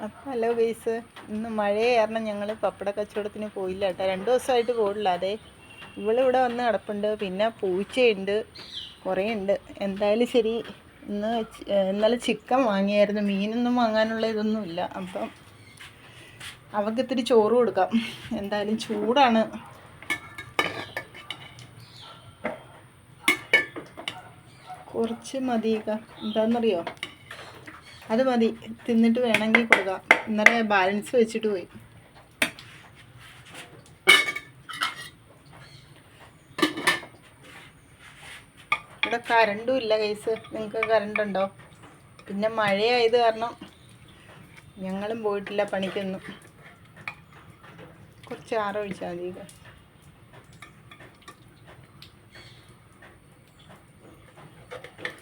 Hello base ഇന്ന് മഴയെ കാരണം ഞങ്ങൾ പപ്പട കച്ചവടത്തിന് പോയില്ല കേട്ടോ. രണ്ട് ദിവസമായിട്ട് പോയില്ല അതെ ഇവളിവിടെ വന്ന് കിടപ്പുണ്ട്. പിന്നെ പൂച്ചയുണ്ട്. കുറേ ഉണ്ട്. എന്തായാലും ശരി ഇന്ന് ഇന്നലെ ചിക്കൻ വാങ്ങിയായിരുന്നു. മീനൊന്നും വാങ്ങാനുള്ള ഇതൊന്നും ഇല്ല. അപ്പം അവൾക്ക് ഇത്തിരി ചോറ് കൊടുക്കാം. എന്തായാലും ചൂടാണ്. കുറച്ച് മതിയൊക്കെ എന്താണെന്നറിയോ അത് മതി. തിന്നിട്ട് വേണമെങ്കിൽ കൊടുക്കാം. ഇന്നലെ ബാലൻസ് വെച്ചിട്ട് പോയി. ഇവിടെ കറണ്ടും ഇല്ല കേസ് നിങ്ങൾക്ക് കറണ്ട് ഉണ്ടോ? പിന്നെ മഴയായത് കാരണം ഞങ്ങളും പോയിട്ടില്ല പണിക്കൊന്നും. കുറച്ച് ആറ് ഒഴിച്ചാൽ മതി.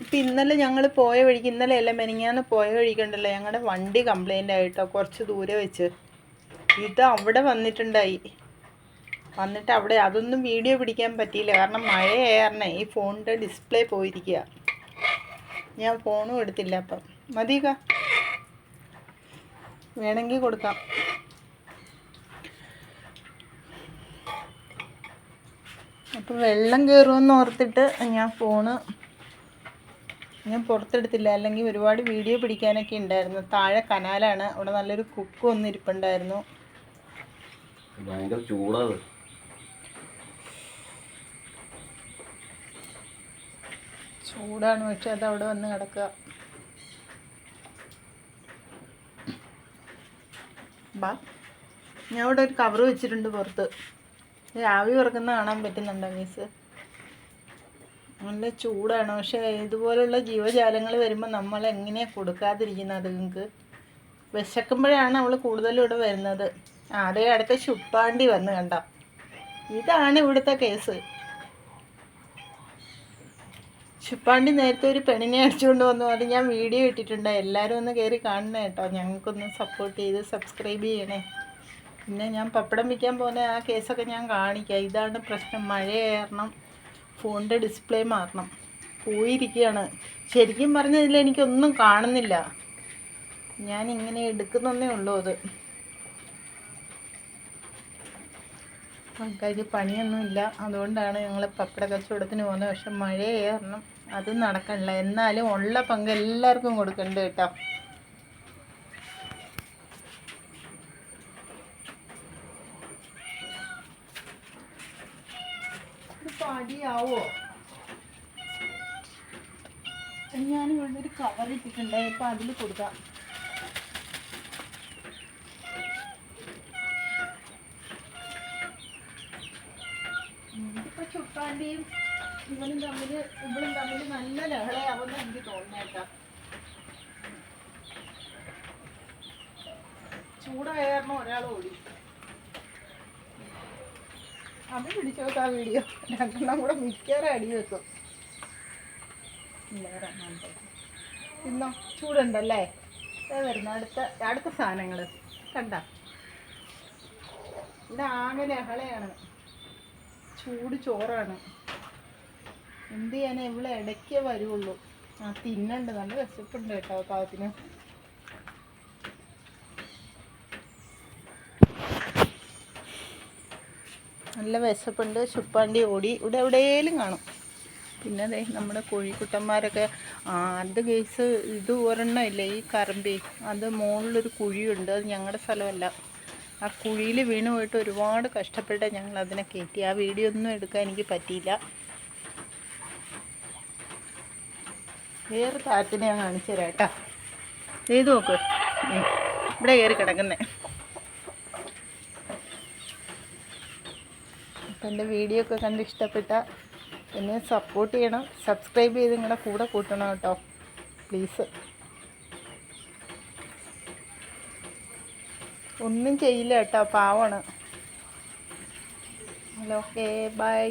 ഇപ്പം ഇന്നലെ ഞങ്ങൾ പോയ വഴിക്ക് ഇന്നലെ അല്ല മെനിങ്ങാന്ന് പോയ വഴിക്കുണ്ടല്ലോ ഞങ്ങളുടെ വണ്ടി കംപ്ലൈന്റ് ആയിട്ടോ കുറച്ച് ദൂരെ വെച്ച്. ഇത് അവിടെ വന്നിട്ടുണ്ടായി. വന്നിട്ട് അവിടെ അതൊന്നും വീഡിയോ പിടിക്കാൻ പറ്റിയില്ല. കാരണം മഴയായിരുന്നേ ഈ ഫോണിന്റെ ഡിസ്പ്ലേ പോയിരിക്കുക ഞാൻ ഫോണും എടുത്തില്ല അപ്പം. മതിക വേണമെങ്കിൽ കൊടുക്കാം. അപ്പോൾ വെള്ളം കയറുമെന്ന് ഓർത്തിട്ട് ഞാൻ ഫോണ് ഞാൻ പുറത്തെടുത്തില്ല. അല്ലെങ്കിൽ ഒരുപാട് വീഡിയോ പിടിക്കാനൊക്കെ ഉണ്ടായിരുന്നു. താഴെ കനാലാണ്. അവിടെ നല്ലൊരു കുക്ക് ഒന്നും ഇരിപ്പുണ്ടായിരുന്നു. ഭയങ്കര ചൂടാണ്. ചൂടാണ്. പക്ഷെ അത് അവിടെ വന്ന് കിടക്കുക. ബാ. ഞാൻ ഇവിടെ ഒരു കവർ വെച്ചിട്ടുണ്ട് പുറത്ത്. ആവി പറക്കുന്ന കാണാൻ പറ്റുന്നുണ്ടോ മീസ് നല്ല ചൂടാണ്. പക്ഷേ ഇതുപോലുള്ള ജീവജാലങ്ങൾ വരുമ്പോൾ നമ്മൾ എങ്ങനെയാണ് കൊടുക്കാതിരിക്കുന്നത് അതുങ്ങൾക്ക് വിശക്കുമ്പോഴാണ് അവൾ കൂടുതലും ഇവിടെ വരുന്നത്. അതേ അടുത്ത ശുപ്പാണ്ടി വന്ന് കണ്ട? ഇതാണ് ഇവിടുത്തെ കേസ്. ശുപ്പാണ്ടി നേരത്തെ ഒരു പെണ്ണിനെ അടിച്ചുകൊണ്ട് വന്നു. അത് ഞാൻ വീഡിയോ ഇട്ടിട്ടുണ്ട്. എല്ലാവരും ഒന്ന് കയറി കാണണേ കേട്ടോ. ഞങ്ങൾക്കൊന്ന് സപ്പോർട്ട് ചെയ്ത് സബ്സ്ക്രൈബ് ചെയ്യണേ. പിന്നെ ഞാൻ പപ്പടം വിൽക്കാൻ പോകുന്ന ആ കേസൊക്കെ ഞാൻ കാണിക്കാം. ഇതാണ് പ്രശ്നം. മഴ കാരണം ഫോണിന്റെ ഡിസ്പ്ലേ മാറണം. പോയിരിക്കുകയാണ്. ശരിക്കും പറഞ്ഞതിൽ എനിക്കൊന്നും കാണുന്നില്ല. ഞാൻ ഇങ്ങനെ എടുക്കുന്നൊന്നേ ഉള്ളൂ അത്. ആൾക്കാർക്ക് പണിയൊന്നുമില്ല. അതുകൊണ്ടാണ് ഞങ്ങൾ പപ്പട കച്ചവടത്തിന് പോകുന്നത്. പക്ഷെ മഴ കാരണം അത് നടക്കണില്ല. എന്നാലും ഉള്ള പങ്ക് എല്ലാവർക്കും കൊടുക്കണ്ട കേട്ടോ. അടിയാവോ ഞാൻ ഇവിടെ ഒരു കവർ ഇട്ടിട്ടുണ്ട്. ഇപ്പം അതിൽ കൊടുക്കാം. ഇപ്പൊ ചുക്കാണ്ടിയും ഇവനും തമ്മിൽ ഇവളും തമ്മിൽ നല്ല ലഹളയാവുന്ന എനിക്ക് തോന്നുന്നേട്ടാ. ചൂടായ കാരണം ഒരാൾ ഓടി. അത് പിടിച്ചു നോക്കാം ആ വീഡിയോ. രണ്ടെണ്ണം കൂടെ മിക്കവാറും അടി വെക്കും. ഇന്നോ? ചൂടുണ്ടല്ലേ? വരുന്ന അടുത്ത അടുത്ത സാധനങ്ങൾ കണ്ട? ഇത് ആകെ ലഹളയാണ്. ചൂട് ചോറാണ്. എന്ത് ചെയ്യാനാ? ഇവിടെ ഇടയ്ക്കേ വരുള്ളൂ ആ തിന്നണ്ട്. നല്ല വിശപ്പുണ്ട് കേട്ടോ പാവത്തിന്. നല്ല വിശപ്പുണ്ട്. ശുപ്പാണ്ടി ഓടി. ഇവിടെ എവിടെയെങ്കിലും കാണും. പിന്നെ അതെ നമ്മുടെ കോഴിക്കുട്ടന്മാരൊക്കെ അത് കേസ് ഇത് ഒരെണ്ണം ഇല്ലേ? ഈ കറമ്പി. അത് മുകളിലൊരു കുഴിയുണ്ട്. അത് ഞങ്ങളുടെ സ്ഥലമല്ല. ആ കുഴിയിൽ വീണ് പോയിട്ട് ഒരുപാട് കഷ്ടപ്പെട്ട ഞങ്ങൾ അതിനെ കയറ്റി. ആ വീഡിയോ ഒന്നും എടുക്കാൻ എനിക്ക് പറ്റിയില്ല. വേറെ താരത്തിനെ ഞാൻ കാണിച്ചു തരാം കേട്ടോ ചെയ്തു നോക്ക്. ഇവിടെ കയറി കിടക്കുന്നേ. അപ്പം എന്റെ വീഡിയോ ഒക്കെ കണ്ട് ഇഷ്ടപ്പെട്ട എന്നെ സപ്പോർട്ട് ചെയ്യണം. സബ്സ്ക്രൈബ് ചെയ്ത് നിങ്ങളുടെ കൂടെ കൂട്ടണം കേട്ടോ. പ്ലീസ് ഒന്നും ചെയ്യില്ല കേട്ടോ പാവമാണ് ഹലോ ഓക്കെ ബൈ